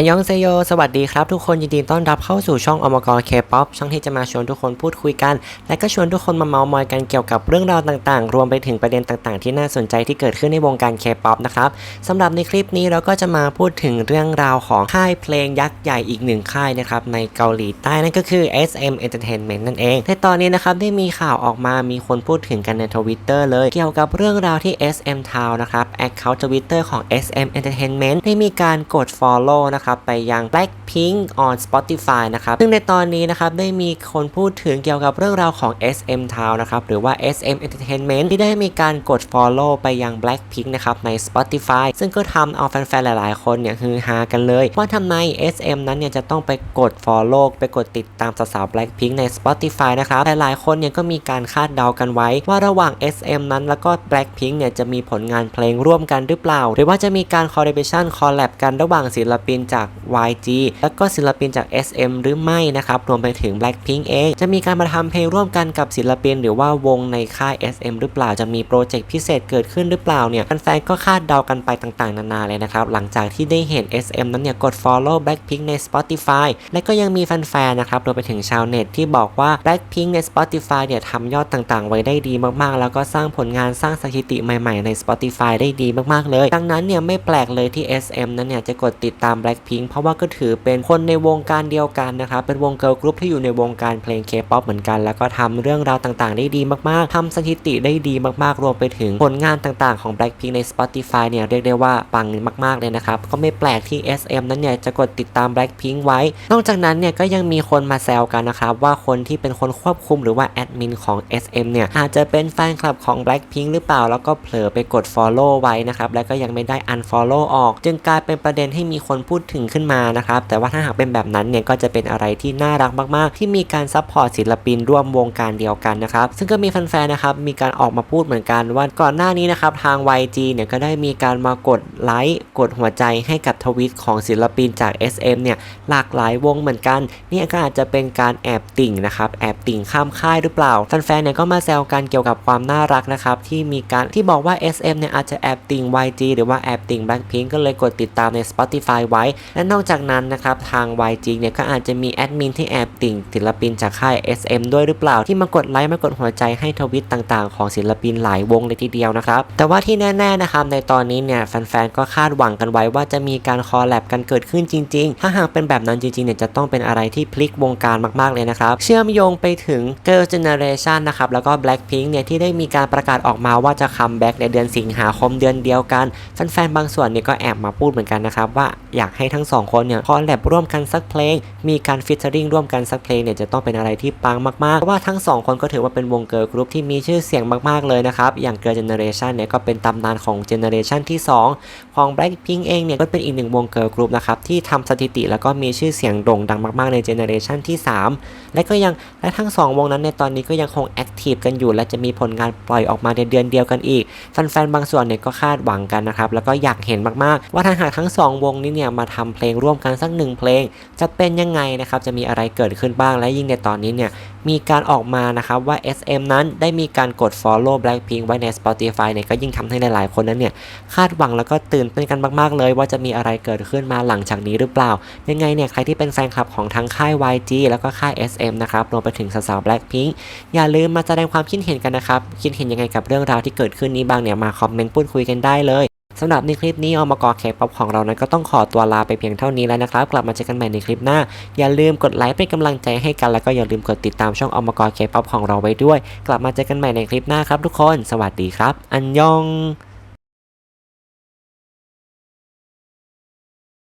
ฮยองเซโย สวัสดีครับ ทุกคนยินดีต้อนรับเข้าสู่ช่องอมกรเคป๊อปช่องที่จะมาชวนทุกคนพูดคุยกัน และก็ชวนทุกคนมาเมาส์มอยกันเกี่ยวกับเรื่องราวต่างๆ รวมไปถึงประเด็นต่างๆ ที่น่าสนใจที่เกิดขึ้นในวงการเคป๊อปนะครับสำหรับในคลิปนี้เราก็จะมาพูดถึงเรื่องราวของค่ายเพลงยักษ์ใหญ่อีกหนึ่งค่ายนะครับในเกาหลีใต้นั่นก็คือ SM Entertainment นั่นเองในตอนนี้นะครับได้มีข่าวออกมามีคนพูดถึงกันในทวิตเตอร์เลยเกี่ยวกับเรื่องราวที่ SM Town นะครับ Account Twitter ของ SM Entertainment ได้มีการกด follow นะครับไปยัง Blackpink on Spotify นะครับซึ่งในตอนนี้นะครับได้มีคนพูดถึงเกี่ยวกับเรื่องราวของ SM Town นะครับหรือว่า SM Entertainment ที่ได้มีการกด follow ไปยัง Blackpink นะครับใน Spotify ซึ่งก็ทำเอาแฟนๆ หลายๆ คนเนี่ยฮือฮากันเลย ว่าทำไม SM นั้นเนี่ยจะต้องไปกด follow ไปกดติดตามสาวๆ Blackpink ใน Spotify นะครับหลายๆ คนเนี่ยก็มีการคาดเดากันไว้ ว่าระหว่าง SM นั้นแล้วก็ Blackpink เนี่ยจะมีผลงานเพลงร่วมกันหรือเปล่า หรือว่าจะมีการ collaboration collab กันระหว่างศิลปินจากาก YG แล้วก็ศิลปินจาก SM หรือไม่นะครับรวมไปถึง Blackpink เองจะมีการมาทำเพลงร่วมกันกับศิลปิน หรือว่าวงในค่าย SM หรือเปล่าจะมีโปรเจกต์พิเศษเกิดขึ้นหรือเปล่าเนี่ยแฟนๆก็คาดเดากันไปต่างๆ นานาเลยนะครับหลังจากที่ได้เห็น SM นั้นเนี่ยกด follow Blackpink ใน Spotify และก็ยังมีแฟนๆนะครับรวมไปถึงชาวเน็ตที่บอกว่า Blackpink ใน Spotify เนี่ยทำยอดต่างๆ ไว้ได้ดีมากๆ แล้วก็สร้างผลงานสร้างสถิติใหม่ๆ ใน Spotify ได้ดีมากๆเลย ดังนั้นเนี่ยไม่แปลกเลยที่ SM นั้นเนี่ยจะกดติดตาม Blackpink เพราะว่าก็ถือเป็นคนในวงการเดียวกันนะครับ เป็นวงเกิร์ลกรุ๊ปที่อยู่ในวงการเพลง K-POP เหมือนกัน แล้วก็ทำเรื่องราวต่างๆ ได้ดีมากๆทำสถิติได้ดีมากๆ รวมไปถึงผลงานต่างๆของ Blackpink ใน Spotify เนี่ยเรียกได้ว่าปังมากๆเลยนะครับ ก็ไม่แปลกที่ SM นั้นเนี่ยจะกดติดตาม Blackpink ไว้ นอกจากนั้นเนี่ยก็ยังมีคนมาแซวกันนะครับว่าคนที่เป็นคนควบคุมหรือว่าแอดมินของ SM เนี่ยอาจจะเป็นแฟนคลับของ Blackpink หรือเปล่า แล้วก็เผลอไปกด follow ไว้นะครับแล้วก็ยังไม่ได้ unfollow ออก จึงกลายเป็นประเด็นให้มีคนพูดถึงขึ้นมานะครับแต่ว่าถ้าหากเป็นแบบนั้นเนี่ยก็จะเป็นอะไรที่น่ารักมากๆ ที่มีการซัพพอร์ตศิลปินร่วมวงการเดียวกันนะครับซึ่งก็มีแฟนๆนะครับมีการออกมาพูดเหมือนกันว่าก่อนหน้านี้นะครับทาง YG เนี่ยก็ได้มีการมากดไลค์กดหัวใจให้กับทวิตของศิลปินจาก SM เนี่ยหลากหลายวงเหมือนกันนี่ก็อาจจะเป็นการแอบติ่งนะครับแอบติ่งข้ามค่ายหรือเปล่าแฟนๆเนี่ยก็มาแซวกันเกี่ยวกับความน่ารักนะครับที่มีการที่บอกว่า SM เนี่ยอาจจะแอบติ่ง YG หรือว่าแอบติ่ง Blackpink ก็เลยกดติดตามใน Spotify ไว้และนอกจากนั้นนะครับทาง YG เนี่ยก็อาจจะมีแอดมินที่แอบติ่งศิลปินจากค่าย SM ด้วยหรือเปล่า ที่มากดไลค์มากดหัวใจให้ทวิตต่างๆ ของศิลปินหลายวงเลยทีเดียวนะครับ แต่ว่าที่แน่ๆนะครับในตอนนี้เนี่ยแฟนๆก็คาดหวังกันไว้ว่าจะมีการคอลแลบกันเกิดขึ้นจริง ๆ ถ้าหากเป็นแบบนั้นจริงๆเนี่ยจะต้องเป็นอะไรที่พลิกวงการมากๆเลยนะครับ เชื่อมโยงไปถึง Girl Generation นะครับแล้วก็ Blackpink เนี่ยที่ได้มีการประกาศออกมาว่าจะคัมแบ็กในเดือนสิงหาคมเดือนเดียวกันแฟนๆบางส่วนเนี่ยก็แอบมาพูดเหมือนกันนะครับว่าอยากให้ทั้งสองคนเนี่ยคอลแลบร่วมกันสักเพลง มีการฟิชเชอริงร่วมกันสักเพลงเนี่ยจะต้องเป็นอะไรที่ปังมากๆเพราะว่าทั้งสองคนก็ถือว่าเป็นวงเกิร์ลกรุ๊ปที่มีชื่อเสียงมากๆเลยนะครับอย่างเกิร์ลเจเนเรชันเนี่ยก็เป็นตำนานของเจเนเรชันที่ 2 ของ Blackpink เองเนี่ยก็เป็นอีกหนึ่งวงเกิร์ลกรุ๊ปนะครับที่ทำสถิติแล้วก็มีชื่อเสียงโด่งดังมากๆในเจเนเรชันที่ 3 และก็ยังและทั้ง 2 วงนั้นในตอนนี้ก็ยังคงแอคทีฟกันอยู่ และจะมีผลงานปล่อยออกมาในเดือนเดียวกันอีกแฟนๆบางส่วนเนี่ยก็คาดหวังกันนะครับแล้วก็อยากเห็นมากๆ ว่าถ้าหากทั้งสองวงนี้เนี่ยมาทำเพลงร่วมกันสักหนึ่งเพลง จะเป็นยังไงนะครับจะมีอะไรเกิดขึ้นบ้างและยิ่งในตอนนี้เนี่ยมีการออกมานะครับว่า SM นั้นได้มีการกด follow Blackpink ไว้ใน Spotify เนี่ยก็ยิ่งทำให้หลายๆคนนั้นเนี่ยคาดหวังแล้วก็ตื่นเต้นกันมาก ๆ เลยว่าจะมีอะไรเกิดขึ้นมาหลังจากนี้หรือเปล่า ยังไงเนี่ยใครที่เป็นแฟนคลับของทั้งค่าย YG แล้วก็ค่าย SM นะครับรวมไปถึงสาวๆ Blackpink อย่าลืมมาแสดงความคิดเห็นกันนะครับ คิดเห็นยังไงกับเรื่องราวที่เกิดขึ้นนี้บ้างเนี่ยมาคอมเมนต์พูดคุยกันได้เลยสำหรับในคลิปนี้อมกอเคป๊อปของเรานั้นก็ต้องขอตัวลาไปเพียงเท่านี้แล้วนะครับ กลับมาเจอกันใหม่ในคลิปหน้า อย่าลืมกดไลค์เป็นกำลังใจให้กันแล้วก็อย่าลืมกดติดตามช่องอมกอเคป๊อปของเราไว้ด้วย กลับมาเจอกันใหม่ในคลิปหน้าครับทุกคน สวัสดีครับ อันยอง